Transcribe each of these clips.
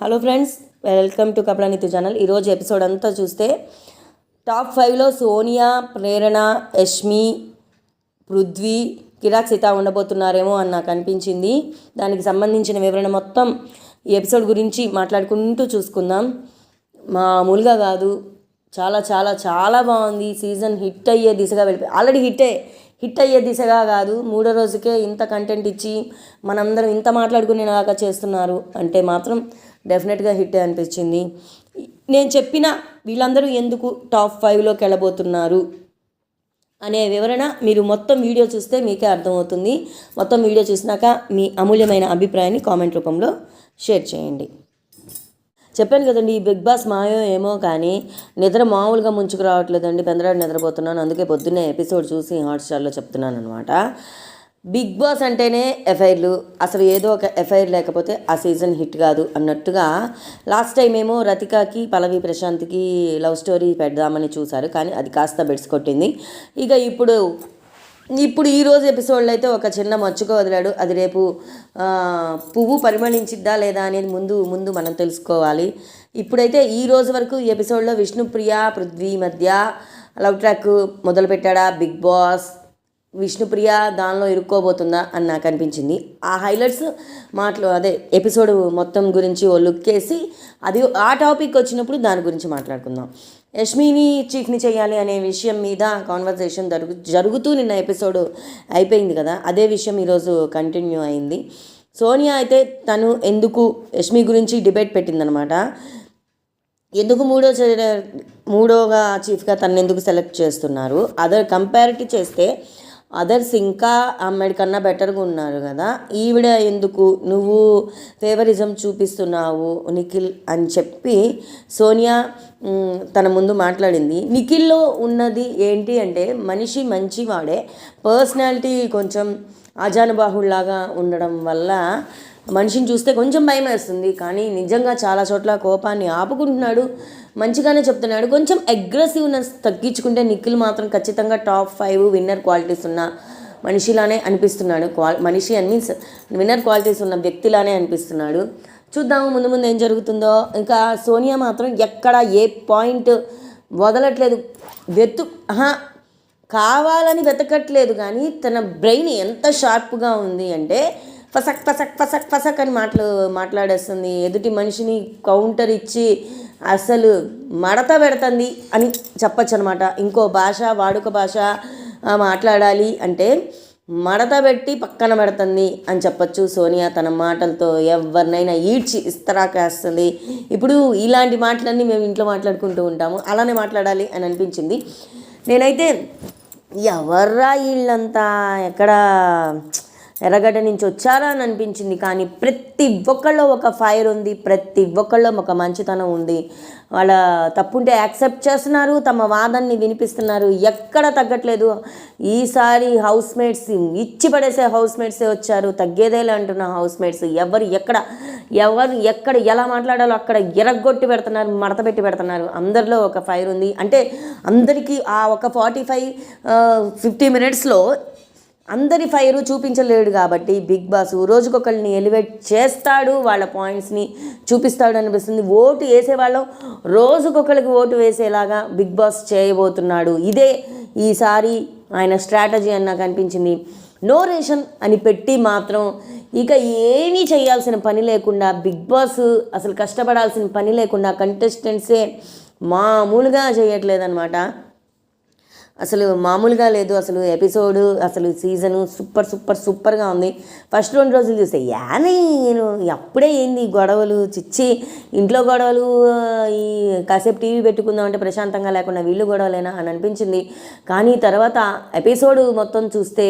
Hello friends welcome to కపలానితు channel. ఈరోజు episode అంతా చూస్తే టాప్ ఫైవ్లో సోనియా ప్రేరణ యష్మి పృథ్వీ కిరాక్ సీత ఉండబోతున్నారేమో అని నాకు అనిపించింది. దానికి సంబంధించిన వివరణ మొత్తం ఈ ఎపిసోడ్ గురించి మాట్లాడుకుంటూ చూసుకుందాం. మామూలుగా కాదు చాలా చాలా చాలా బాగుంది. సీజన్ హిట్ అయ్యే దిశగా వెళ్ళిపోయి ఆల్రెడీ హిట్టే హిట్ అయ్యే దిశగా కాదు మూడో రోజుకే ఇంత కంటెంట్ ఇచ్చి మనందరం ఇంత మాట్లాడుకునేలాగా చేస్తున్నారు. అంటే మాత్రం డెఫినెట్గా హిట్ అనిపించింది. నేను చెప్పిన వీళ్ళందరూ ఎందుకు టాప్ ఫైవ్లోకి వెళ్ళబోతున్నారు అనే వివరణ మీరు మొత్తం వీడియో చూస్తే మీకే అర్థమవుతుంది. మొత్తం వీడియో చూసినాక మీ అమూల్యమైన అభిప్రాయాన్ని కామెంట్ రూపంలో షేర్ చేయండి. చెప్పాను కదండి ఈ బిగ్ బాస్ మాయో ఏమో కానీ నిద్ర మామూలుగా ముంచుకు రావట్లేదండి. పెందరాడు నిద్రపోతున్నాను. అందుకే పొద్దున్నే ఎపిసోడ్ చూసి హాట్స్టార్లో చెప్తున్నాను అనమాట బిగ్ బాస్ అంటేనే ఎఫ్ఐర్లు అసలు ఏదో ఒక ఎఫ్ఐఆర్ లేకపోతే ఆ సీజన్ హిట్ కాదు అన్నట్టుగా లాస్ట్ టైం ఏమో రతికాకి పలవి ప్రశాంత్కి లవ్ స్టోరీ పెడదామని చూశారు. కానీ అది కాస్త బెడ్స్ కొట్టింది. ఇక ఇప్పుడు ఇప్పుడు ఈ రోజు ఎపిసోడ్లో అయితే ఒక చిన్న మచ్చుక వదిలాడు. అది రేపు పువ్వు పరిమళించిద్దా లేదా అనేది ముందు ముందు మనం తెలుసుకోవాలి. ఇప్పుడైతే ఈ రోజు వరకు ఈ ఎపిసోడ్లో విష్ణుప్రియ పృథ్వీ మధ్య లవ్ ట్రాక్ మొదలుపెట్టాడా బిగ్ బాస్? విష్ణుప్రియ దానిలో ఇరుక్కోబోతుందా అని నాకు అనిపించింది. ఆ హైలైట్స్ మాటలు అదే ఎపిసోడ్ మొత్తం గురించి ఓ లుక్ వేసి అది ఆ టాపిక్ వచ్చినప్పుడు దాని గురించి మాట్లాడుకుందాం. యష్మిని చీఫ్ని చేయాలి అనే విషయం మీద కాన్వర్సేషన్ జరుగు జరుగుతూ నిన్న ఎపిసోడ్ అయిపోయింది కదా అదే విషయం ఈరోజు కంటిన్యూ అయింది. సోనియా అయితే తను ఎందుకు యష్మి గురించి డిబేట్ పెట్టిందనమాట. ఎందుకు మూడో మూడోగా చీఫ్గా తను ఎందుకు సెలెక్ట్ చేస్తున్నారు? అదర్ కంపారిటీ చేస్తే అదర్స్ ఇంకా ఆమెడి కన్నా బెటర్గా ఉన్నారు కదా. ఈవిడ ఎందుకు? నువ్వు ఫేవరిజం చూపిస్తున్నావు నిఖిల్ అని చెప్పి సోనియా తన ముందు మాట్లాడింది. నిఖిల్లో ఉన్నది ఏంటి అంటే మనిషి మంచివాడే. పర్సనాలిటీ కొంచెం అజానుబాహుళ్ళాగా ఉండడం వల్ల మనిషిని చూస్తే కొంచెం భయం వేస్తుంది కానీ నిజంగా చాలా చోట్ల కోపాన్ని ఆపుకుంటున్నాడు మంచిగానే చెప్తున్నాడు. కొంచెం అగ్రెసివ్నెస్ తగ్గించుకుంటే నిఖిల్ మాత్రం ఖచ్చితంగా టాప్ ఫైవ్ విన్నర్ క్వాలిటీస్ ఉన్న మనిషిలానే అనిపిస్తున్నాడు. క్వా మనిషి అని మీన్స్ విన్నర్ క్వాలిటీస్ ఉన్న వ్యక్తిలానే అనిపిస్తున్నాడు. చూద్దాము ముందు ముందు ఏం జరుగుతుందో. ఇంకా సోనియా మాత్రం ఎక్కడ ఏ పాయింట్ వదలట్లేదు. వెతు కావాలని వెతకట్లేదు. కానీ తన బ్రెయిన్ ఎంత షార్ప్గా ఉంది అంటే ఫసక్ ఫసక్ ఫసక్ ఫసక్ అని మాటలు మాట్లాడేస్తుంది. ఎదుటి మనిషిని కౌంటర్ ఇచ్చి అసలు మడత పెడుతుంది అని చెప్పచ్చు అనమాట ఇంకో భాష వాడుక భాష మాట్లాడాలి అంటే మడత పెట్టి పక్కన పెడుతుంది అని చెప్పచ్చు. సోనియా తన మాటలతో ఎవరినైనా ఈడ్చి ఇస్తరాకేస్తుంది. ఇప్పుడు ఇలాంటి మాటలన్నీ మేము ఇంట్లో మాట్లాడుకుంటూ ఉంటాము. అలానే మాట్లాడాలి అని అనిపించింది. నేనైతే ఎవర్రా వీళ్ళంతా? ఎక్కడ? ఎర్రగడ్డ నుంచి వచ్చారా అని అనిపించింది కానీ ప్రతి ఒక్కళ్ళలో ఒక ఫైర్ ఉంది ప్రతి ఒక్కళ్ళలో ఒక మంచితనం ఉంది. వాళ్ళ తప్పుంటే యాక్సెప్ట్ చేస్తున్నారు తమ వాదనని వినిపిస్తున్నారు. ఎక్కడ తగ్గట్లేదు. ఈసారి హౌస్ మేట్స్ ఇచ్చి పడేసే హౌస్ మేట్సే వచ్చారు తగ్గేదేలే అంటున్న హౌస్ మేట్స్ ఎవరు ఎక్కడ ఎవరు ఎక్కడ ఎలా మాట్లాడాలో అక్కడ ఎరగొట్టి పెడుతున్నారు మడత పెట్టి పెడుతున్నారు. అందరిలో ఒక ఫైర్ ఉంది. అంటే అందరికీ ఆ ఒక ఫార్టీ ఫైవ్ ఫిఫ్టీ మినిట్స్లో అందరి ఫైరు చూపించలేడు కాబట్టి బిగ్ బాస్ రోజుకొకరిని ఎలివేట్ చేస్తాడు వాళ్ళ పాయింట్స్ని చూపిస్తాడు అనిపిస్తుంది. ఓటు వేసేవాళ్ళం రోజుకొకరికి ఓటు వేసేలాగా బిగ్ బాస్ చేయబోతున్నాడు. ఇదే ఈసారి ఆయన స్ట్రాటజీ అని నాకు అనిపించింది. నో రేషన్ అని పెట్టి మాత్రం ఇక ఏమీ చేయాల్సిన పని లేకుండా బిగ్ బాస్ అసలు కష్టపడాల్సిన పని లేకుండా కంటెస్టెంట్సే మామూలుగా చేయట్లేదన్నమాట. అసలు మామూలుగా లేదు అసలు ఎపిసోడ్ అసలు సీజను సూపర్ సూపర్ సూపర్గా ఉంది. ఫస్ట్ రెండు రోజులు చూస్తే యానే నేను అప్పుడే ఏంది గొడవలు చిచ్చి ఇంట్లో గొడవలు ఈ కాసేపు టీవీ పెట్టుకుందామంటే ప్రశాంతంగా లేకుండా వీళ్ళు గొడవలేనా అని అనిపించింది. కానీ తర్వాత ఎపిసోడ్ మొత్తం చూస్తే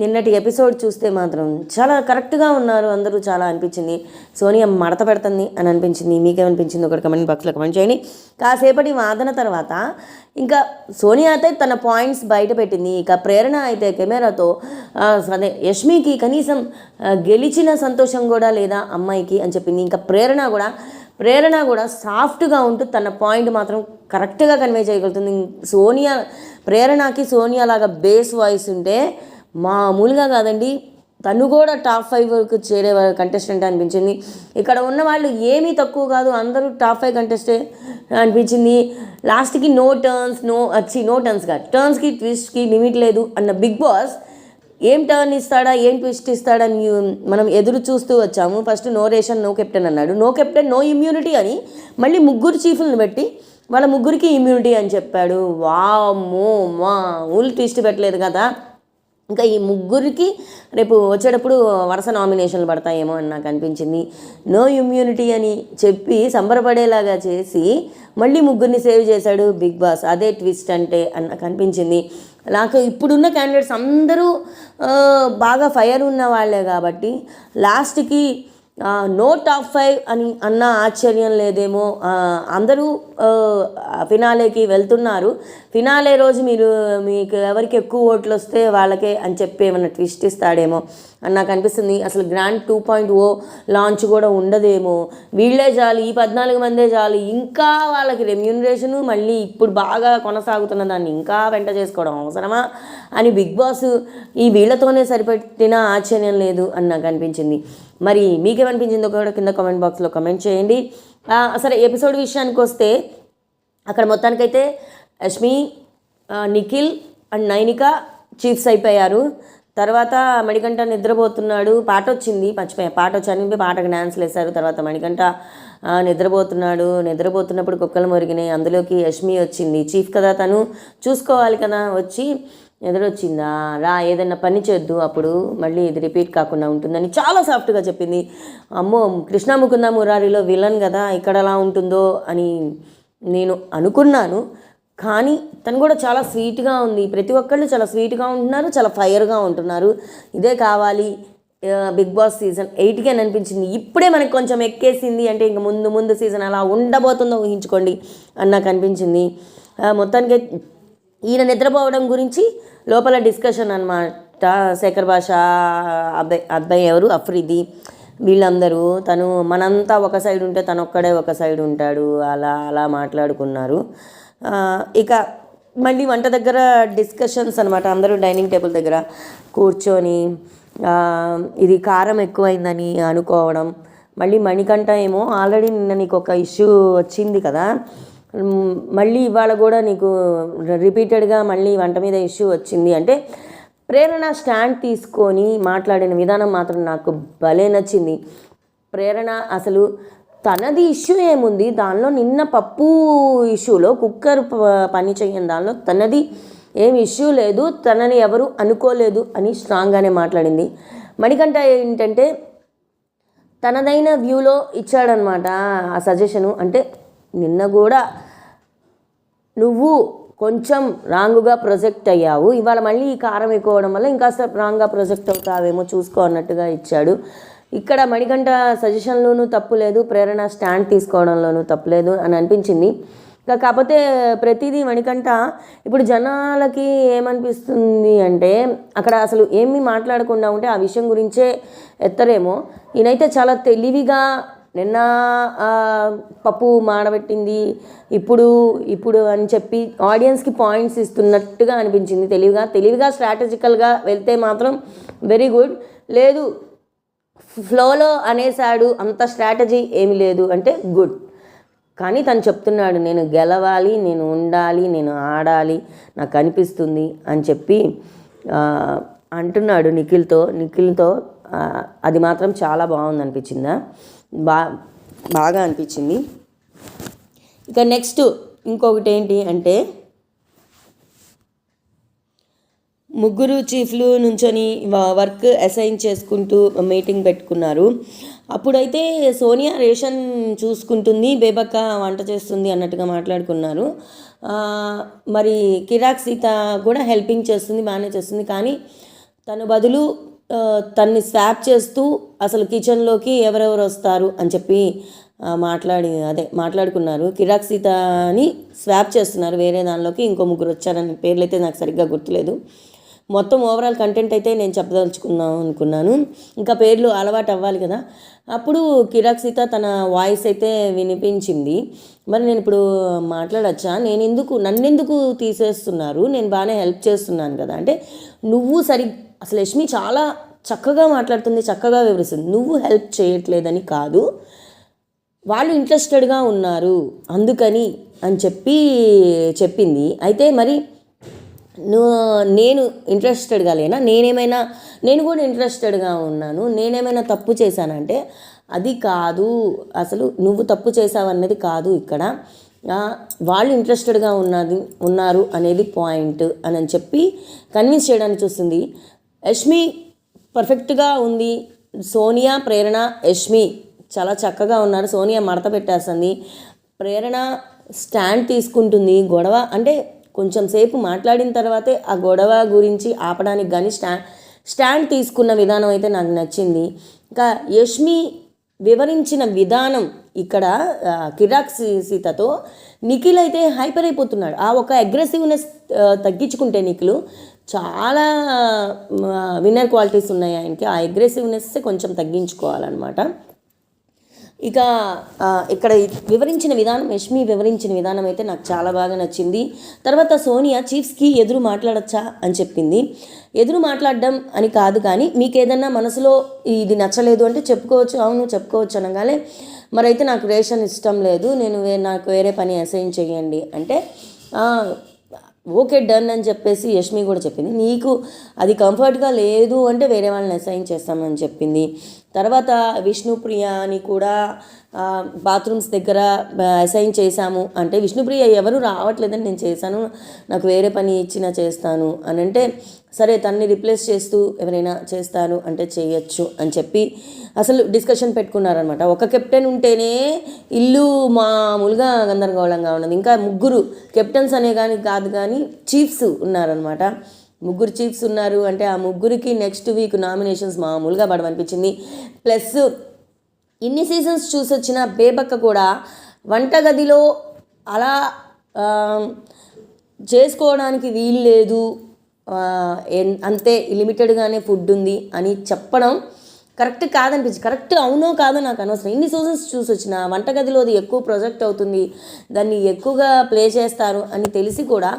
నిన్నటి ఎపిసోడ్ చూస్తే మాత్రం చాలా కరెక్ట్గా ఉన్నారు అందరూ చాలా అనిపించింది. సోనియా మడత పెడుతుంది అని అనిపించింది మీకేమనిపించింది ఒకటి కమెంట్ బాక్స్లో కమెంట్ చేయండి. కాసేపటి వాదన తర్వాత ఇంకా సోనియా అయితే తన పాయింట్స్ బయట పెట్టింది. ఇక ప్రేరణ అయితే కెమెరాతో అదే యష్మికి కనీసం గెలిచిన సంతోషం కూడా లేదా అమ్మాయికి అని చెప్పింది. ఇంకా ప్రేరణ కూడా ప్రేరణ కూడా సాఫ్ట్గా ఉంటూ తన పాయింట్ మాత్రం కరెక్ట్గా కన్వే చేయగలుగుతుంది. సోనియా ప్రేరణకి సోనియా లాగా బేస్ వాయిస్ ఉంటే మామూలుగా కాదండి. తను కూడా టాప్ ఫైవ్కి చేరే కంటెస్టెంట్ అనిపించింది. ఇక్కడ ఉన్న వాళ్ళు ఏమీ తక్కువ కాదు. అందరూ టాప్ ఫైవ్ కంటెస్టే అనిపించింది. లాస్ట్కి నో టర్న్స్ నో వచ్చి నో టర్న్స్ కాదు. టర్న్స్కి ట్విస్ట్కి లిమిట్ లేదు అన్న బిగ్ బాస్ ఏం టర్న్ ఇస్తాడా ఏం ట్విస్ట్ ఇస్తాడని మనం ఎదురు చూస్తూ వచ్చాము. First no ration no captain అన్నాడు. నో కెప్టెన్ నో ఇమ్యూనిటీ అని మళ్ళీ ముగ్గురు చీఫ్లను పెట్టి వాళ్ళ ముగ్గురికి ఇమ్యూనిటీ అని చెప్పాడు. వామ్మో మా ఊళ్ళు ట్విస్ట్ పెట్టలేదు కదా. ఇంకా ఈ ముగ్గురికి రేపు వచ్చేటప్పుడు వరుస నామినేషన్లు పడతాయేమో అని నాకు అనిపించింది. నో ఇమ్యూనిటీ అని చెప్పి సంబరపడేలాగా చేసి మళ్ళీ ముగ్గురిని సేవ్ చేశాడు బిగ్ బాస్. అదే ట్విస్ట్ అంటే అని నాకు అనిపించింది. నాకు ఇప్పుడున్న క్యాండిడేట్స్ అందరూ బాగా ఫైర్ ఉన్న వాళ్ళే కాబట్టి లాస్ట్కి నో టాప్ ఫైవ్ అని అన్న ఆశ్చర్యం లేదేమో. అందరూ ఫినాలేకి వెళ్తున్నారు. ఫినాలే రోజు మీరు మీకు ఎవరికి ఎక్కువ ఓట్లు వస్తే వాళ్ళకే అని చెప్పి ఏమైనా ట్విస్ట్ ఇస్తాడేమో అని నాకు అనిపిస్తుంది. అసలు grand two point o launch కూడా ఉండదేమో. వీళ్ళే చాలు ఈ పద్నాలుగు మందే చాలు. ఇంకా వాళ్ళకి రెమ్యూనరేషను మళ్ళీ ఇప్పుడు బాగా కొనసాగుతున్న దాన్ని ఇంకా వెంట చేసుకోవడం అవసరమా? అని బిగ్ బాస్ ఈ వీళ్ళతోనే సరిపెట్టిన ఆశ్చర్యం లేదు అని నాకు అనిపించింది మరి మీకేమనిపించిందో? కూడా కింద కామెంట్ బాక్స్లో కమెంట్ చేయండి. సరే ఎపిసోడ్ విషయానికి వస్తే అక్కడ మొత్తానికైతే యష్మి నిఖిల్ అండ్ నైనిక చీఫ్స్ అయిపోయారు. తర్వాత మణికంఠ నిద్రపోతున్నాడు. పాట వచ్చింది మర్చిపోయా. పాట వచ్చి పాటకు డ్యాన్స్లు వేశారు తర్వాత మణికంఠ నిద్రపోతున్నాడు. నిద్రపోతున్నప్పుడు కుక్కలు మురిగినాయి. అందులోకి యష్మి వచ్చింది. చీఫ్ కదా తను. చూసుకోవాలి కదా. వచ్చి ఎదురొచ్చిందా రా ఏదైనా పని చేద్దు అప్పుడు. మళ్ళీ ఇది రిపీట్ కాకుండా ఉంటుందని చాలా సాఫ్ట్గా చెప్పింది. అమ్మో కృష్ణ ముకుంద మురారిలో విలన్ కదా ఇక్కడ ఎలా ఉంటుందో అని నేను అనుకున్నాను. కానీ తను కూడా చాలా స్వీట్గా ఉంది. ప్రతి ఒక్కళ్ళు చాలా స్వీట్గా ఉంటున్నారు చాలా ఫైర్గా ఉంటున్నారు. ఇదే కావాలి. బిగ్ బాస్ సీజన్ ఎయిట్కి అని అనిపించింది. ఇప్పుడే మనకు కొంచెం ఎక్కేసింది అంటే ఇంక ముందు ముందు సీజన్ అలా ఉండబోతుందో ఊహించుకోండి అని నాకు అనిపించింది. మొత్తానికి ఈయన నిద్రపోవడం గురించి లోపల డిస్కషన్ అనమాట శేఖర్ భాష అబ్బాయి అబ్బాయి ఎవరు? అఫ్రిది. వీళ్ళందరూ తను మనంతా ఒక సైడ్ ఉంటే తను ఒక్కడే ఒక సైడ్ ఉంటాడు. అలా అలా మాట్లాడుకున్నారు. ఇక మళ్ళీ వంట దగ్గర డిస్కషన్స్ అనమాట అందరూ డైనింగ్ టేబుల్ దగ్గర కూర్చొని ఇది కారం ఎక్కువైందని అనుకోవడం. మళ్ళీ మణికంఠ ఏమో ఆల్రెడీ నిన్న నీకు ఒక ఇష్యూ వచ్చింది కదా. మళ్ళీ ఇవాళ కూడా నీకు రిపీటెడ్గా మళ్ళీ వంట మీద ఇష్యూ వచ్చింది. అంటే ప్రేరణ స్టాండ్ తీసుకొని మాట్లాడిన విధానం మాత్రం నాకు భలే నచ్చింది. ప్రేరణ అసలు తనది ఇష్యూ ఏముంది? దానిలో నిన్న పప్పు ఇష్యూలో కుక్కర్ ప- పని చేయని దానిలో తనది ఏం ఇష్యూ లేదు తనని ఎవరు అనుకోలేదు అని స్ట్రాంగ్గానే మాట్లాడింది. మణికంఠ ఏంటంటే తనదైన వ్యూలో ఇచ్చాడనమాట ఆ సజెషను. అంటే నిన్న కూడా నువ్వు కొంచెం రాంగుగా ప్రొజెక్ట్ అయ్యావు. ఇవాళ మళ్ళీ ఈ కారం ఎక్కువ వల్ల ఇంకా రాంగ్గా ప్రొజెక్ట్ అవుతావేమో చూసుకో అన్నట్టుగా ఇచ్చాడు. ఇక్కడ మణికంఠ సజెషన్లోనూ తప్పు లేదు ప్రేరణ స్టాండ్ తీసుకోవడంలోనూ తప్పు లేదు అని అనిపించింది. ఇంకా కాకపోతే ప్రతిదీ మణికంఠ ఇప్పుడు జనాలకి ఏమనిపిస్తుంది అంటే అక్కడ అసలు ఏమీ మాట్లాడకుండా ఉంటే ఆ విషయం గురించే ఎత్తరేమో. ఈయనైతే చాలా తెలివిగా నిన్న పప్పు మాడబెట్టింది. ఇప్పుడు ఇప్పుడు అని చెప్పి ఆడియన్స్కి పాయింట్స్ ఇస్తున్నట్టుగా అనిపించింది. తెలివిగా తెలివిగా స్ట్రాటజికల్గా వెళ్తే మాత్రం వెరీ గుడ్ లేదు ఫ్లోలో అనేసాడు అంత స్ట్రాటజీ ఏమి లేదు అంటే గుడ్ కానీ తను చెప్తున్నాడు నేను గెలవాలి నేను ఉండాలి నేను ఆడాలి నాకు అనిపిస్తుంది అని చెప్పి అంటున్నాడు నిఖిల్తో. నిఖిల్తో అది మాత్రం చాలా బాగుంది అనిపించిందా బా బాగా అనిపించింది. ఇక నెక్స్ట్ ఇంకొకటి ఏంటి అంటే ముగ్గురు చీఫ్లు నుంచొని వ- వర్క్ అసైన్ చేసుకుంటూ మీటింగ్ పెట్టుకున్నారు. అప్పుడైతే సోనియా రేషన్ చూసుకుంటుంది బేబక్క వంట చేస్తుంది అన్నట్టుగా మాట్లాడుకున్నారు. మరి కిరాక్ సీత కూడా హెల్పింగ్ చేస్తుంది బాగానే చేస్తుంది. కానీ తను బదులు తన్ని స్వాప్ చేస్తూ అసలు కిచెన్లోకి ఎవరెవరు వస్తారు అని చెప్పి మాట్లాడి అదే మాట్లాడుకున్నారు. కిరాక్ సీతని స్వాప్ చేస్తున్నారు వేరే దానిలోకి ఇంకో ముగ్గురు వచ్చారని పేర్లు అయితే నాకు సరిగ్గా గుర్తులేదు. మొత్తం ఓవరాల్ కంటెంట్ అయితే నేను చెప్పదలుచుకుందాం అనుకున్నాను. ఇంకా పేర్లు అలవాటు అవ్వాలి కదా. అప్పుడు కిరాక్ సీత తన వాయిస్ అయితే వినిపించింది. మరి నేను ఇప్పుడు మాట్లాడచ్చా? నేను ఎందుకు నన్నెందుకు తీసేస్తున్నారు? నేను బాగానే హెల్ప్ చేస్తున్నాను కదా. అంటే నువ్వు సరి అసలు యష్మి చాలా చక్కగా మాట్లాడుతుంది చక్కగా వివరిస్తుంది. నువ్వు హెల్ప్ చేయట్లేదని కాదు. వాళ్ళు ఇంట్రెస్టెడ్గా ఉన్నారు అందుకని అని చెప్పి చెప్పింది. అయితే మరి నువ్వు నేను ఇంట్రెస్టెడ్గా లేనా? నేనేమైనా నేను కూడా ఇంట్రెస్టెడ్గా ఉన్నాను. నేనేమైనా తప్పు చేశానంటే అది కాదు. అసలు నువ్వు తప్పు చేసావన్నది కాదు ఇక్కడ. వాళ్ళు ఇంట్రెస్టెడ్గా ఉన్నది ఉన్నారు అనేది పాయింట్ అని అని చెప్పి కన్విన్స్ చేయడానికి చూస్తుంది. యష్మి పర్ఫెక్ట్గా ఉంది. సోనియా ప్రేరణ యష్మి. చాలా చక్కగా ఉన్నారు. సోనియా మడత పెట్టేస్తుంది. ప్రేరణ స్టాండ్ తీసుకుంటుంది. గొడవ అంటే కొంచెం సేపు మాట్లాడిన తర్వాతే ఆ గొడవ గురించి ఆపడానికి కానీ స్టా స్టాండ్ తీసుకున్న విధానం అయితే నాకు నచ్చింది. ఇంకా యష్మి వివరించిన విధానం ఇక్కడ కిరాక్ సీతతో నిఖిల్ అయితే హైపర్ అయిపోతున్నాడు. ఆ ఒక అగ్రెసివ్నెస్ తగ్గించుకుంటే నిఖిల్ చాలా విన్నర్ క్వాలిటీస్ ఉన్నాయి ఆయనకి. ఆ అగ్రెసివ్నెస్ కొంచెం తగ్గించుకోవాలన్నమాట. ఇక ఇక్కడ వివరించిన విధానం యష్మి వివరించిన విధానం అయితే నాకు చాలా బాగా నచ్చింది. తర్వాత సోనియా చీఫ్స్కి ఎదురు మాట్లాడచ్చా అని చెప్పింది. ఎదురు మాట్లాడడం అని కాదు కానీ మీకు ఏదన్నా మనసులో ఇది నచ్చలేదు అంటే చెప్పుకోవచ్చు అవును చెప్పుకోవచ్చు అనగానే మరైతే నాకు రేషన్ ఇష్టం లేదు నేను నాకు వేరే పని అసైన్ చేయండి అంటే ఓకే డన్ అని చెప్పేసి యష్మి కూడా చెప్పింది. నీకు అది కంఫర్ట్గా లేదు అంటే వేరే వాళ్ళని అసైన్ చేస్తామని చెప్పింది. తర్వాత విష్ణుప్రియ అని కూడా బాత్రూమ్స్ దగ్గర అసైన్ చేశాము. అంటే విష్ణుప్రియ ఎవరు రావట్లేదని నేను చేశాను. నాకు వేరే పని ఇచ్చినా చేస్తాను అని అంటే సరే తన్ని రిప్లేస్ చేస్తూ ఎవరైనా చేస్తాను అంటే చేయొచ్చు అని చెప్పి అసలు డిస్కషన్ పెట్టుకున్నారనమాట ఒక కెప్టెన్ ఉంటేనే ఇల్లు మామూలుగా గందరగోళంగా ఉన్నది. ఇంకా ముగ్గురు కెప్టెన్స్ అనే కానీ కాదు కానీ చీఫ్స్ ఉన్నారనమాట ముగ్గురు చీఫ్స్ ఉన్నారు అంటే ఆ ముగ్గురికి నెక్స్ట్ వీక్ నామినేషన్స్ మామూలుగా పడమనిపించింది ప్లస్ ఇన్ని సీజన్స్ చూసి వచ్చిన బేబక్క కూడా వంటగదిలో అలా చేసుకోవడానికి వీలు లేదు. అంతే లిమిటెడ్గానే ఫుడ్ ఉంది అని చెప్పడం కరెక్ట్ కాదనిపించింది. కరెక్ట్ అవునో కాదో నాకు అనవసరం. ఇన్ని సీజన్స్ చూసి వచ్చిన వంటగదిలో అది ఎక్కువ ప్రొజెక్ట్ అవుతుంది దాన్ని ఎక్కువగా ప్లే చేస్తారు అని తెలిసి కూడా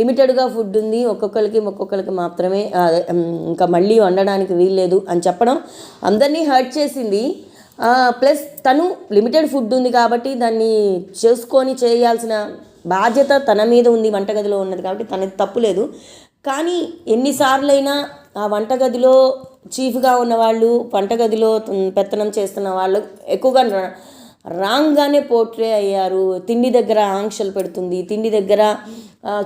లిమిటెడ్గా ఫుడ్ ఉంది ఒక్కొక్కరికి ఒక్కొక్కరికి మాత్రమే ఇంకా మళ్ళీ వండడానికి వీల్లేదు అని చెప్పడం అందరినీ హర్ట్ చేసింది. ప్లస్ తను లిమిటెడ్ ఫుడ్ ఉంది కాబట్టి దాన్ని చేసుకొని చేయాల్సిన బాధ్యత తన మీద ఉంది వంటగదిలో ఉన్నది కాబట్టి తనది తప్పు లేదు. కానీ ఎన్నిసార్లైనా ఆ వంటగదిలో చీఫ్గా ఉన్నవాళ్ళు వంటగదిలో పెత్తనం చేస్తున్న వాళ్ళు ఎక్కువగా రా- రాంగ్గానే పోర్ట్రే అయ్యారు. తిండి దగ్గర ఆంక్షలు పెడుతుంది తిండి దగ్గర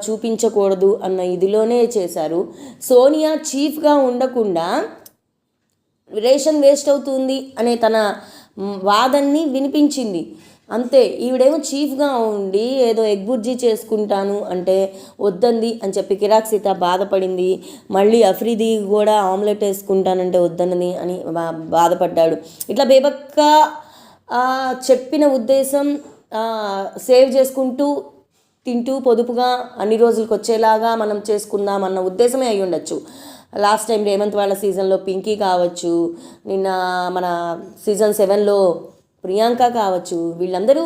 చూపించకూడదు అన్న ఇదిలోనే చేశారు. సోనియా చీఫ్గా ఉండకుండా రేషన్ వేస్ట్ అవుతుంది అనే తన వాదన్ని వినిపించింది. అంతే ఈవిడేమో చీఫ్గా ఉండి ఏదో ఎగ్ బుర్జీ చేసుకుంటాను అంటే వద్దంది అని చెప్పి కిరాక్ సీత బాధపడింది. మళ్ళీ అఫ్రీది కూడా ఆమ్లెట్ వేసుకుంటానంటే వద్దనని అని బాధపడ్డాడు. ఇట్లా బేబక్క చెప్పిన ఉద్దేశం సేవ్ చేసుకుంటూ తింటూ పొదుపుగా అన్ని రోజులకు వచ్చేలాగా మనం చేసుకుందాం అన్న ఉద్దేశమే అయి ఉండొచ్చు. లాస్ట్ టైం రేవంత్ వాళ్ళ సీజన్లో పింకీ కావచ్చు నిన్న మన సీజన్ సెవెన్లో ప్రియాంక కావచ్చు వీళ్ళందరూ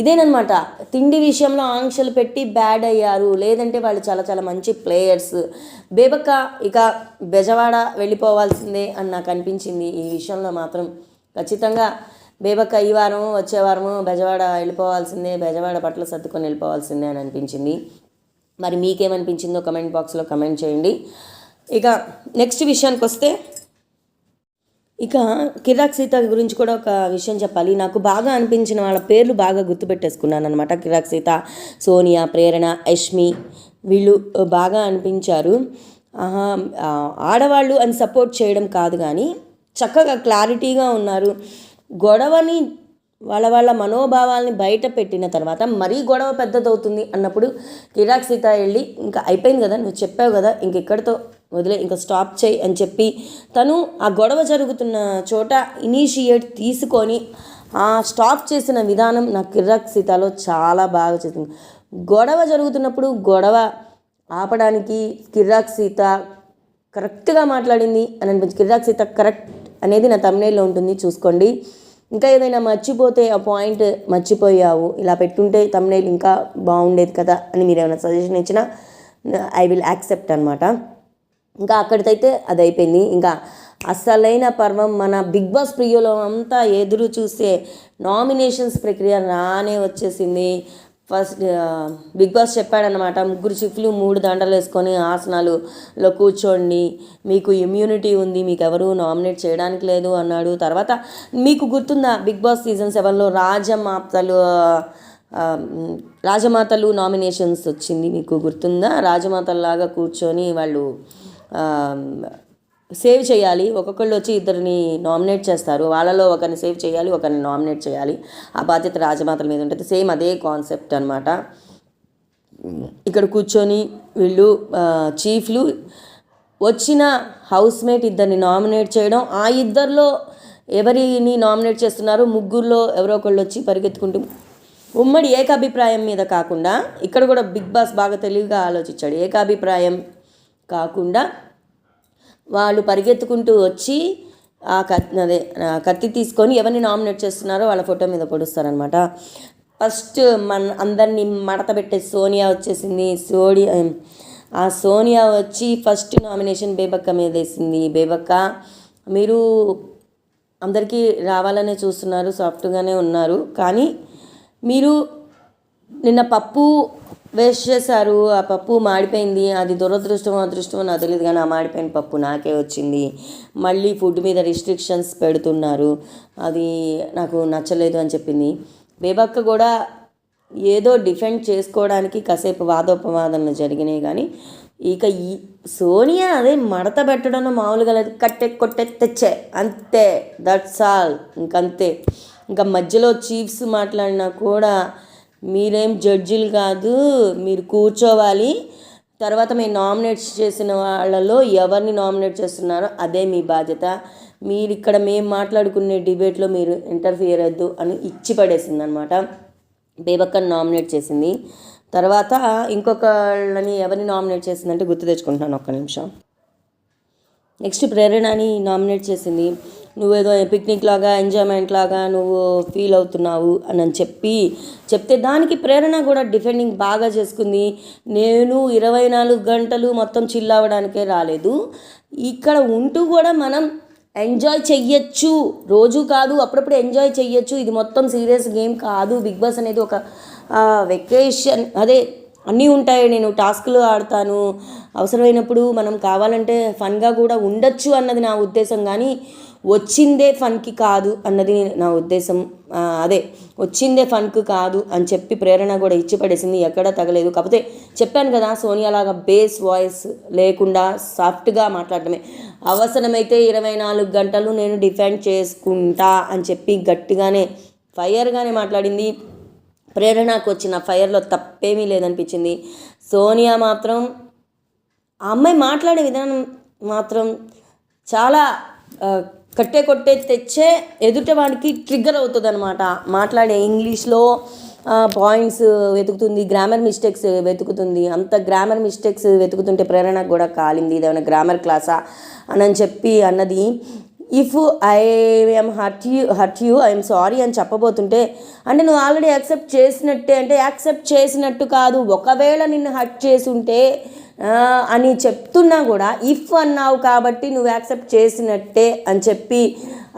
ఇదేనమాట తిండి విషయంలో ఆంక్షలు పెట్టి బ్యాడ్ అయ్యారు. లేదంటే వాళ్ళు చాలా చాలా మంచి ప్లేయర్స్. బేబక్క ఇక బెజవాడ వెళ్ళిపోవాల్సిందే అని నాకు అనిపించింది. ఈ విషయంలో మాత్రం ఖచ్చితంగా బేబక్క ఈ వారం వచ్చే వారము బెజవాడ వెళ్ళిపోవాల్సిందే బెజవాడ పట్ల సర్దుకొని వెళ్ళిపోవాల్సిందే అని అనిపించింది. మరి మీకేమనిపించిందో కమెంట్ బాక్స్లో కమెంట్ చేయండి. ఇక నెక్స్ట్ విషయానికి వస్తే ఇక కిరాక్ సీత గురించి కూడా ఒక విషయం చెప్పాలి. నాకు బాగా అనిపించిన వాళ్ళ పేర్లు బాగా గుర్తుపెట్టేసుకున్నాను అనమాట కిరాక్ సీత సోనియా ప్రేరణ యష్మి వీళ్ళు బాగా అనిపించారు. ఆహా, ఆడవాళ్ళు అని సపోర్ట్ చేయడం కాదు కానీ చక్కగా క్లారిటీగా ఉన్నారు. గొడవని వాళ్ళ వాళ్ళ మనోభావాల్ని బయట పెట్టిన తర్వాత మరీ గొడవ పెద్దదవుతుంది అన్నప్పుడు కిరాక్ సీత వెళ్ళి ఇంకా అయిపోయింది కదా నువ్వు చెప్పావు కదా ఇంక ఇక్కడితో వదిలే ఇంకా స్టాప్ చేయి అని చెప్పి తను ఆ గొడవ జరుగుతున్న చోట ఇనీషియేట్ తీసుకొని ఆ స్టాప్ చేసిన విధానం నా కిర్రక్ సీతాలో చాలా బాగా చేసింది. గొడవ జరుగుతున్నప్పుడు గొడవ ఆపడానికి కిర్రాక్ సీత కరెక్ట్గా మాట్లాడింది అని అనిపించి కిర్రాక్ సీత కరెక్ట్ అనేది నా తమ్నేల్లో ఉంటుంది చూసుకోండి. ఇంకా ఏదైనా మర్చిపోతే ఆ పాయింట్ మర్చిపోయావు ఇలా పెట్టుంటే తమ్నేల్ ఇంకా బాగుండేది కదా అని మీరు ఏమైనా సజెషన్ ఇచ్చినా ఐ విల్ యాక్సెప్ట్ అనమాట ఇంకా అక్కడికైతే అది అయిపోయింది ఇంకా అసలైన పర్వం మన బిగ్ బాస్ ప్రియోలో అంతా ఎదురు చూసే నామినేషన్స్ ప్రక్రియ రానే వచ్చేసింది. ఫస్ట్ బిగ్ బాస్ చెప్పాడనమాట ముగ్గురు చిఫ్లు మూడు దండలు వేసుకొని ఆసనాలులో కూర్చోండి మీకు ఇమ్యూనిటీ ఉంది మీకు ఎవరు నామినేట్ చేయడానికి లేదు అన్నాడు. తర్వాత మీకు గుర్తుందా బిగ్ బాస్ సీజన్ సెవెన్లో రాజమాతలు రాజమాతలు నామినేషన్స్ వచ్చింది మీకు గుర్తుందా? రాజమాతల్లాగా కూర్చొని వాళ్ళు సేవ్ చేయాలి. ఒక్కొక్కళ్ళు వచ్చి ఇద్దరిని నామినేట్ చేస్తారు. వాళ్ళలో ఒకరిని సేవ్ చేయాలి ఒకరిని నామినేట్ చేయాలి. ఆ బాధ్యత రాజమాతల మీద ఉంటుంది. సేమ్ అదే కాన్సెప్ట్ అనమాట ఇక్కడ కూర్చొని వీళ్ళు చీఫ్లు వచ్చిన హౌస్ మేట్ ఇద్దరిని నామినేట్ చేయడం ఆ ఇద్దరిలో ఎవరిని నామినేట్ చేస్తున్నారు? ముగ్గురులో ఎవరో ఒకళ్ళు వచ్చి పరిగెత్తుకుంటూ ఉమ్మడి ఏకాభిప్రాయం మీద కాకుండా ఇక్కడ కూడా బిగ్ బాస్ బాగా తెలివిగా ఆలోచించాడు. ఏకాభిప్రాయం కాకుండా వాళ్ళు పరిగెత్తుకుంటూ వచ్చి ఆ కత్తి అదే కత్తి తీసుకొని ఎవరిని నామినేట్ చేస్తున్నారో వాళ్ళ ఫోటో మీద పొడుస్తారనమాట ఫస్ట్ మన అందరినీ మడత పెట్టే సోనియా వచ్చేసింది. సోనియా ఆ సోనియా వచ్చి ఫస్ట్ నామినేషన్ బేబక్క మీద వేసింది. బేబక్క మీరు అందరికీ రావాలనే చూస్తున్నారు సాఫ్ట్గానే ఉన్నారు కానీ మీరు నిన్న పప్పు వేస్ట్ చేశారు ఆ పప్పు మాడిపోయింది అది దురదృష్టమో అదృష్టమో నాకు తెలియదు కానీ ఆ మాడిపోయిన పప్పు నాకే వచ్చింది. మళ్ళీ ఫుడ్ మీద రిస్ట్రిక్షన్స్ పెడుతున్నారు. అది నాకు నచ్చలేదు అని చెప్పింది. బేబక్క కూడా ఏదో డిఫెండ్ చేసుకోవడానికి కాసేపు వాదోపవాదనలు జరిగినాయి కానీ ఇక ఈ సోనియా అదే మడత పెట్టడం మామూలుగా లేదు. కట్టె కొట్టే తెచ్చే అంతే దట్స్ ఆల్ ఇంకంతే. ఇంకా మధ్యలో చీఫ్స్ మాట్లాడినా కూడా మీరేం జడ్జిలు కాదు మీరు కూర్చోవాలి. తర్వాత మీరు నామినేట్ చేసిన వాళ్ళలో ఎవరిని నామినేట్ చేస్తున్నారో అదే మీ బాధ్యత. మీరు ఇక్కడ మేము మాట్లాడుకునే డిబేట్లో మీరు ఇంటర్ఫియర్ వద్దు అని ఇచ్చి పడేసింది అనమాట బేబక్కని నామినేట్ చేసింది. తర్వాత ఇంకొకళ్ళని ఎవరిని నామినేట్ చేసిందంటే గుర్తు తెచ్చుకుంటున్నాను ఒక్క నిమిషం. నెక్స్ట్ ప్రేరణని నామినేట్ చేసింది. నువ్వేదో పిక్నిక్ లాగా ఎంజాయ్మెంట్ లాగా నువ్వు ఫీల్ అవుతున్నావు అని అని చెప్పి చెప్తే దానికి ప్రేరణ కూడా డిఫెండింగ్ బాగా చేసుకుంది. నేను ఇరవై నాలుగు గంటలు మొత్తం చిల్ అవ్వడానికే రాలేదు. ఇక్కడ ఉంటూ కూడా మనం ఎంజాయ్ చెయ్యొచ్చు. రోజు కాదు అప్పుడప్పుడు ఎంజాయ్ చెయ్యొచ్చు. ఇది మొత్తం సీరియస్ గేమ్ కాదు. బిగ్ బాస్ అనేది ఒక వెకేషన్ అదే అన్నీ ఉంటాయి. నేను టాస్క్లు ఆడతాను. అవసరమైనప్పుడు మనం కావాలంటే ఫన్గా కూడా ఉండొచ్చు అన్నది నా ఉద్దేశం. కానీ వచ్చిందే ఫన్కి కాదు అన్నది నా ఉద్దేశం. అదే వచ్చిందే ఫన్కి కాదు అని చెప్పి ప్రేరణ కూడా ఇచ్చి పడేసింది ఎక్కడా తగలేదు. కాకపోతే చెప్పాను కదా సోనియా లాగా బేస్ వాయిస్ లేకుండా సాఫ్ట్గా మాట్లాడటమే. అవసరమైతే ఇరవై నాలుగు గంటలు నేను డిఫెండ్ చేసుకుంటా అని చెప్పి గట్టిగానే ఫైర్గానే మాట్లాడింది. ప్రేరణకు వచ్చిన ఫైర్లో తప్పేమీ లేదనిపించింది. సోనియా మాత్రం ఆ అమ్మాయి మాట్లాడే విధానం మాత్రం చాలా కట్టే కొట్టే తెచ్చే ఎదుటవాడికి ట్రిగ్గర్ అవుతుంది అనమాట మాట్లాడే ఇంగ్లీష్లో పాయింట్స్ వెతుకుతుంది గ్రామర్ మిస్టేక్స్ వెతుకుతుంది. అంత గ్రామర్ మిస్టేక్స్ వెతుకుతుంటే ప్రేరణ కూడా కాలింది. ఇదేమైనా గ్రామర్ క్లాసా అని అని చెప్పి అన్నది if I I'm hurt you hurt you I'm sorry అని చెప్పబోతుంటే అంటే నువ్వు ఆల్రెడీ యాక్సెప్ట్ చేసినట్టే అంటే యాక్సెప్ట్ చేసినట్టు కాదు. ఒకవేళ నిన్ను హర్ట్ చేసి ఉంటే అని చెప్తున్నా కూడా ఇఫ్ అన్నావు కాబట్టి నువ్వు యాక్సెప్ట్ చేసినట్టే అని చెప్పి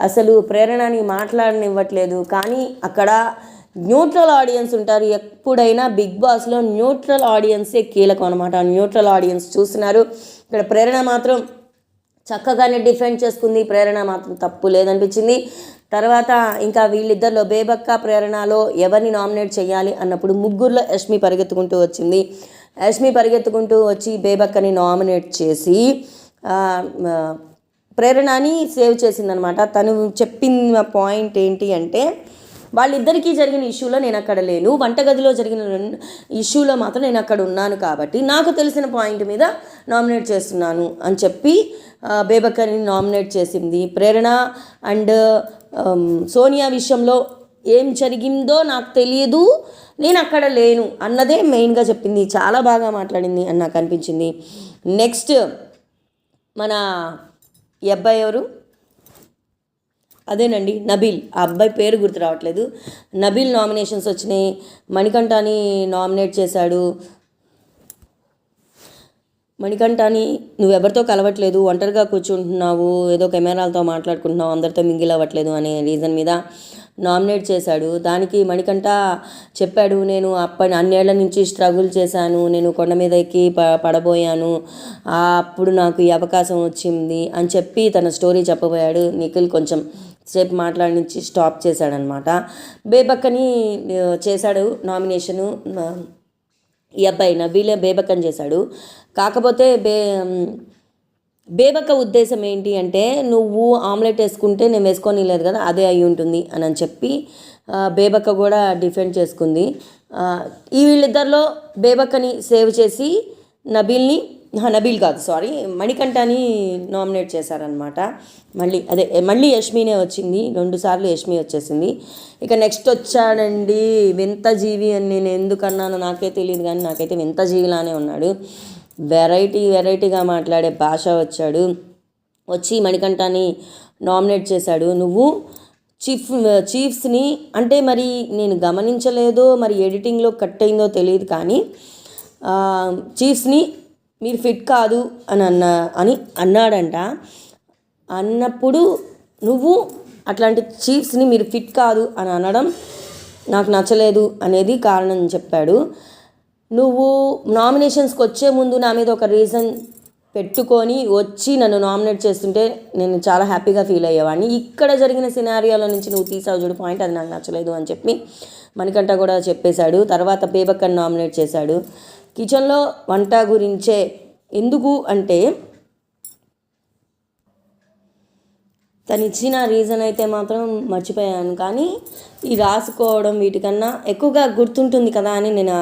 అసలు ప్రేరణని మాట్లాడనివ్వట్లేదు. కానీ అక్కడ న్యూట్రల్ ఆడియన్స్ ఉంటారు. ఎప్పుడైనా బిగ్ బాస్లో న్యూట్రల్ ఆడియన్సే కీలకం అనమాట న్యూట్రల్ ఆడియన్స్ చూస్తున్నారు. ఇక్కడ ప్రేరణ మాత్రం చక్కగానే డిఫెండ్ చేసుకుంది. ప్రేరణ మాత్రం తప్పు లేదనిపించింది. తర్వాత ఇంకా వీళ్ళిద్దరిలో బేబక్క ప్రేరణలో ఎవరిని నామినేట్ చేయాలి అన్నప్పుడు ముగ్గురులో యష్మి పరిగెత్తుకుంటూ వచ్చింది. యష్మి పరిగెత్తుకుంటూ వచ్చి బేబక్కని నామినేట్ చేసి ప్రేరణని సేవ్ చేసిందనమాట. తను చెప్పిన పాయింట్ ఏంటి అంటే వాళ్ళిద్దరికీ జరిగిన ఇష్యూలో నేను అక్కడ లేను వంటగదిలో జరిగిన రెండు ఇష్యూలో మాత్రం నేను అక్కడ ఉన్నాను కాబట్టి నాకు తెలిసిన పాయింట్ మీద నామినేట్ చేస్తున్నాను అని చెప్పి బేబక్కని నామినేట్ చేసింది ప్రేరణ. అండ్ సోనియా విషయంలో ఏం జరిగిందో నాకు తెలియదు. నేను అక్కడ లేను అన్నదే మెయిన్గా చెప్పింది. చాలా బాగా మాట్లాడింది అని నాకు అనిపించింది. నెక్స్ట్ మన ఈ అబ్బాయి ఎవరు? అదేనండి నబీల్. ఆ అబ్బాయి పేరు గుర్తు రావట్లేదు. నబీల్ నామినేషన్స్ వచ్చినాయి. మణికంఠని నామినేట్ చేశాడు. మణికంఠని నువ్వెవరితో కలవట్లేదు ఒంటరిగా కూర్చుంటున్నావు ఏదో కెమెరాలతో మాట్లాడుకుంటున్నావు అందరితో మింగిల్ అవ్వట్లేదు అనే రీజన్ మీద నామినేట్ చేశాడు. దానికి మణికంఠ చెప్పాడు నేను అప్పటి అన్నేళ్ళ నుంచి స్ట్రగుల్ చేశాను నేను కొండ మీద ఎక్కి ప పడబోయాను అప్పుడు నాకు ఈ అవకాశం వచ్చింది అని చెప్పి తన స్టోరీ చెప్పబోయాడు. నిఖిల్ కొంచెం సేపు మాట్లాడించి స్టాప్ చేశాడనమాట. బేబక్కని చేశాడు నామినేషను. ఈ అబ్బాయి నబీలే బేబకం చేశాడు. కాకపోతే బే బేబక్క ఉద్దేశం ఏంటి అంటే నువ్వు ఆమ్లెట్ వేసుకుంటే నేను వేసుకొని లేదు కదా అదే అయి ఉంటుంది అని అని చెప్పి బేబక్క కూడా డిఫెండ్ చేసుకుంది. ఈ వీళ్ళిద్దరిలో బేబక్కని సేవ్ చేసి నబీల్ని నబీల్ కాదు సారీ మణికంఠని నామినేట్ చేశారనమాట మళ్ళీ అదే మళ్ళీ యష్మినే వచ్చింది. రెండు సార్లు యష్మి వచ్చేసింది. ఇక నెక్స్ట్ వచ్చాడండి. వింత జీవి అని నేను ఎందుకన్నానో నాకే తెలియదు కానీ నాకైతే వింత జీవిలానే ఉన్నాడు. వెరైటీ వెరైటీగా మాట్లాడే భాష వచ్చాడు. వచ్చి మణికంఠని నామినేట్ చేశాడు. నువ్వు చీఫ్ చీఫ్స్ని అంటే మరి నేను గమనించలేదో మరి ఎడిటింగ్లో కట్ అయిందో తెలియదు కానీ చీఫ్స్ని మీరు ఫిట్ కాదు అని అన్న అని అన్నాడంట. అన్నప్పుడు నువ్వు అట్లాంటి చీఫ్స్ని మీరు ఫిట్ కాదు అని అనడం నాకు నచ్చలేదు అనేది కారణం చెప్పాడు. నువ్వు నామినేషన్స్కి వచ్చే ముందు నా మీద ఒక రీజన్ పెట్టుకొని వచ్చి నన్ను నామినేట్ చేస్తుంటే నేను చాలా హ్యాపీగా ఫీల్ అయ్యేవాడిని. ఇక్కడ జరిగిన సినారియోల నుంచి నువ్వు తీసావు చూడు పాయింట్ అది నాకు నచ్చలేదు అని చెప్పి మణికంఠ కూడా చెప్పేశాడు. తర్వాత బేబక్కని నామినేట్ చేశాడు. కిచెన్లో వంట గురించే. ఎందుకు అంటే తను ఇచ్చిన రీజన్ అయితే మాత్రం మర్చిపోయాను. కానీ ఈ రాసుకోవడం వీటికన్నా ఎక్కువగా గుర్తుంటుంది కదా అని నేను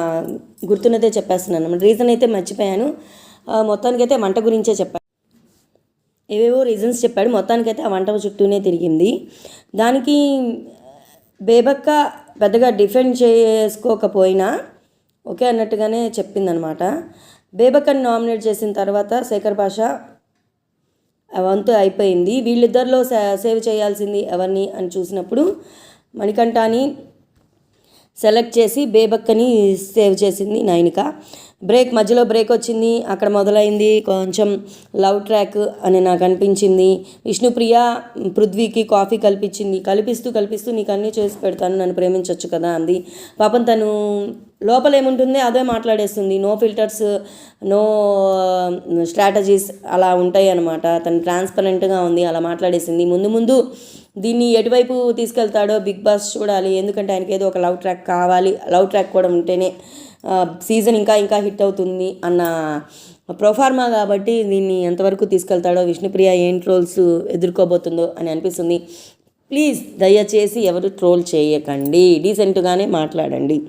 గుర్తున్నదే చెప్పేస్తున్నాను. రీజన్ అయితే మర్చిపోయాను. మొత్తానికైతే వంట గురించే చెప్పాను. ఏవేవో రీజన్స్ చెప్పాడు. మొత్తానికైతే ఆ వంట చుట్టూనే తిరిగింది. దానికి బేబక్క పెద్దగా డిఫెండ్ చేసుకోకపోయినా ఓకే అన్నట్టుగానే చెప్పిందనమాట. బేబకన్ నామినేట్ చేసిన తర్వాత శేఖర్ భాష వంతు అయిపోయింది. వీళ్ళిద్దరిలో సే- సేవ్ చేయాల్సింది ఎవరిని అని చూసినప్పుడు మణికంఠాని సెలెక్ట్ చేసి బేబక్కని సేవ్ చేసింది నైనిక. బ్రేక్ మధ్యలో బ్రేక్ వచ్చింది అక్కడ మొదలైంది కొంచెం లవ్ ట్రాక్ అని నాకు అనిపించింది. విష్ణుప్రియ పృథ్వీకి కాఫీ కల్పించింది. కల్పిస్తూ కల్పిస్తూ నీకు అన్నీ చేసి పెడతాను నన్ను ప్రేమించవచ్చు కదా అంది. పాపం తను లోపల ఏముంటుంది అదే మాట్లాడేస్తుంది. నో ఫిల్టర్స్ నో స్ట్రాటజీస్ అలా ఉంటాయి అనమాట తను ట్రాన్స్పరెంట్గా ఉంది అలా మాట్లాడేసింది. ముందు ముందు దీన్ని ఎటువైపు తీసుకెళ్తాడో బిగ్ బాస్ చూడాలి. ఎందుకంటే ఆయనకి ఏదో ఒక లవ్ ట్రాక్ కావాలి. లవ్ ట్రాక్ కూడా ఉంటేనే సీజన్ ఇంకా ఇంకా హిట్ అవుతుంది అన్న ప్రొఫార్మా కాబట్టి దీన్ని ఎంతవరకు తీసుకెళ్తాడో విష్ణుప్రియ ఏం ట్రోల్స్ ఎదుర్కోబోతుందో అని అనిపిస్తుంది. ప్లీజ్ దయచేసి ఎవరు ట్రోల్ చేయకండి. డీసెంట్గానే మాట్లాడండి.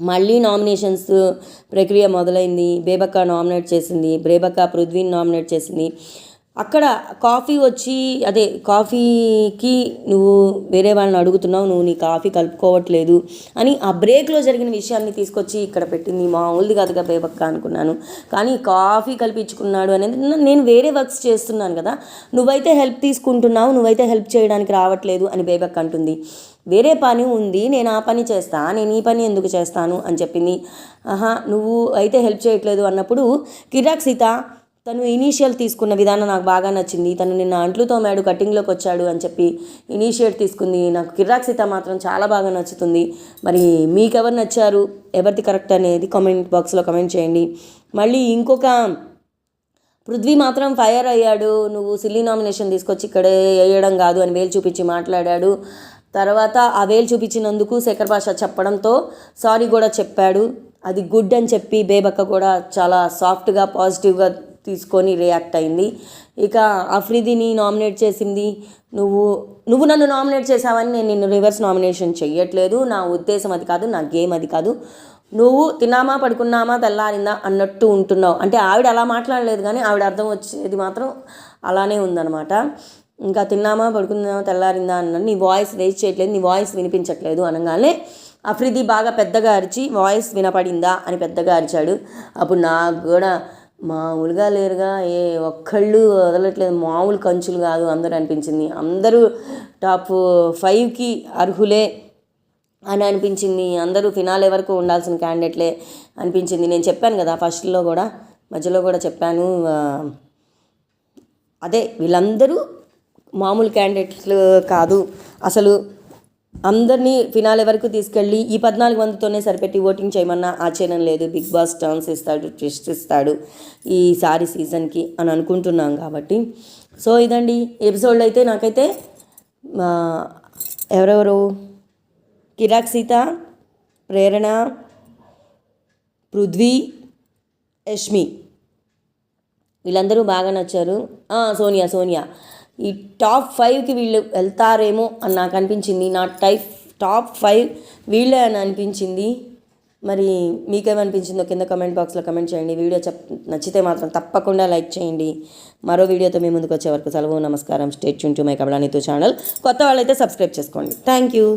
మళ్ళీ నామినేషన్స్ ప్రక్రియ మొదలైంది. బేబక్క నామినేట్ చేసింది. బేబక్క పృథ్వీని నామినేట్ చేసింది. అక్కడ కాఫీ వచ్చి అదే కాఫీకి నువ్వు వేరే వాళ్ళని అడుగుతున్నావు నువ్వు నీ కాఫీ కలుపుకోవట్లేదు అని ఆ బ్రేక్లో జరిగిన విషయాన్ని తీసుకొచ్చి ఇక్కడ పెట్టింది మామూలుది కాదుగా బేబక్క అనుకున్నాను. కానీ కాఫీ కల్పించుకున్నాడు అనేది నేను వేరే వర్క్స్ చేస్తున్నాను కదా నువ్వైతే హెల్ప్ తీసుకుంటున్నావు నువ్వైతే హెల్ప్ చేయడానికి రావట్లేదు అని బేబక్క అంటుంది. వేరే పని ఉంది నేను ఆ పని చేస్తా నేను ఈ పని ఎందుకు చేస్తాను అని చెప్పింది. ఆహా నువ్వు అయితే హెల్ప్ చేయట్లేదు అన్నప్పుడు కిరాక్ సీత తను ఇనీషియల్ తీసుకున్న విధానం నాకు బాగా నచ్చింది. తను నిన్న అంట్లు తోమాడు కటింగ్లోకి వచ్చాడు అని చెప్పి ఇనీషియేట్ తీసుకుంది. నాకు కిరాక్ సీత మాత్రం చాలా బాగా నచ్చుతుంది. మరి మీకెవరు నచ్చారు? ఎవరిది కరెక్ట్ అనేది కామెంట్ బాక్స్లో కమెంట్ చేయండి. మళ్ళీ ఇంకొక పృథ్వీ మాత్రం ఫైర్ అయ్యాడు. నువ్వు సిల్లీ నామినేషన్ తీసుకొచ్చి ఇక్కడే వేయడం కాదు అని వేలు చూపించి మాట్లాడాడు. తర్వాత ఆ వేలు చూపించినందుకు శేఖర్ భాష చెప్పడంతో సారీ కూడా చెప్పాడు. అది గుడ్ అని చెప్పి బేబక్క కూడా చాలా సాఫ్ట్గా పాజిటివ్గా తీసుకొని రియాక్ట్ అయింది. ఇక అఫ్రిదిని నామినేట్ చేసింది. నువ్వు నువ్వు నన్ను నామినేట్ చేసావని నేను నిన్ను రివర్స్ నామినేషన్ చెయ్యట్లేదు. నా ఉద్దేశం అది కాదు నా గేమ్ అది కాదు. నువ్వు తిన్నామా పడుకున్నామా తెల్లారిందా అన్నట్టు ఉంటున్నావు. అంటే ఆవిడ అలా మాట్లాడలేదు కానీ ఆవిడ అర్థం వచ్చేది మాత్రం అలానే ఉందన్నమాట. ఇంకా తిన్నామా పడుకున్నామా తెల్లారిందా అన్న నీ వాయిస్ రేజ్ చేయట్లేదు నీ వాయిస్ వినిపించట్లేదు అనగానే అఫ్రిది బాగా పెద్దగా అరిచి వాయిస్ వినపడిందా అని పెద్దగా అరిచాడు. అప్పుడు నాకు కూడా మామూలుగా లేరుగా ఏ ఒక్కళ్ళు వదలట్లేదు. మామూలు కంచులు కాదు అందరూ అనిపించింది. అందరూ టాప్ ఫైవ్కి అర్హులే అని అనిపించింది. అందరూ ఫినాలే వరకు ఉండాల్సిన క్యాండిడేట్లే అనిపించింది. నేను చెప్పాను కదా ఫస్ట్లో కూడా మధ్యలో కూడా చెప్పాను అదే వీళ్ళందరూ మామూలు క్యాండిడేట్లు కాదు. అసలు అందరినీ ఫినాలే వరకు తీసుకెళ్ళి ఈ పద్నాలుగు మందితోనే సరిపెట్టి ఓటింగ్ చేయమన్నా ఆశ్చర్యం లేదు. బిగ్ బాస్ టర్న్స్ ఇస్తాడు ట్విస్ట్ ఇస్తాడు ఈసారి సీజన్కి అని అనుకుంటున్నాం కాబట్టి. సో ఇదండి. ఎపిసోడ్లో అయితే నాకైతే ఎవరెవరు? కిరాక్ సీత ప్రేరణ పృథ్వీ యష్మి వీళ్ళందరూ బాగా నచ్చారు. సోనియా సోనియా. ఈ టాప్ ఫైవ్కి వీళ్ళు వెళ్తారేమో అని నాకు అనిపించింది. నా టైప్ టాప్ ఫైవ్ వీళ్ళే అని అనిపించింది. మరి మీకేమనిపించిందో కింద కమెంట్ బాక్స్లో కమెంట్ చేయండి. వీడియో చెప్ నచ్చితే మాత్రం తప్పకుండా లైక్ చేయండి. మరో వీడియోతో మీ ముందుకు వచ్చే వరకు సెలవు నమస్కారం. స్టేట్ చుంటూ మై కబడానితో ఛానల్ కొత్త వాళ్ళైతే సబ్స్క్రైబ్ చేసుకోండి. Thank you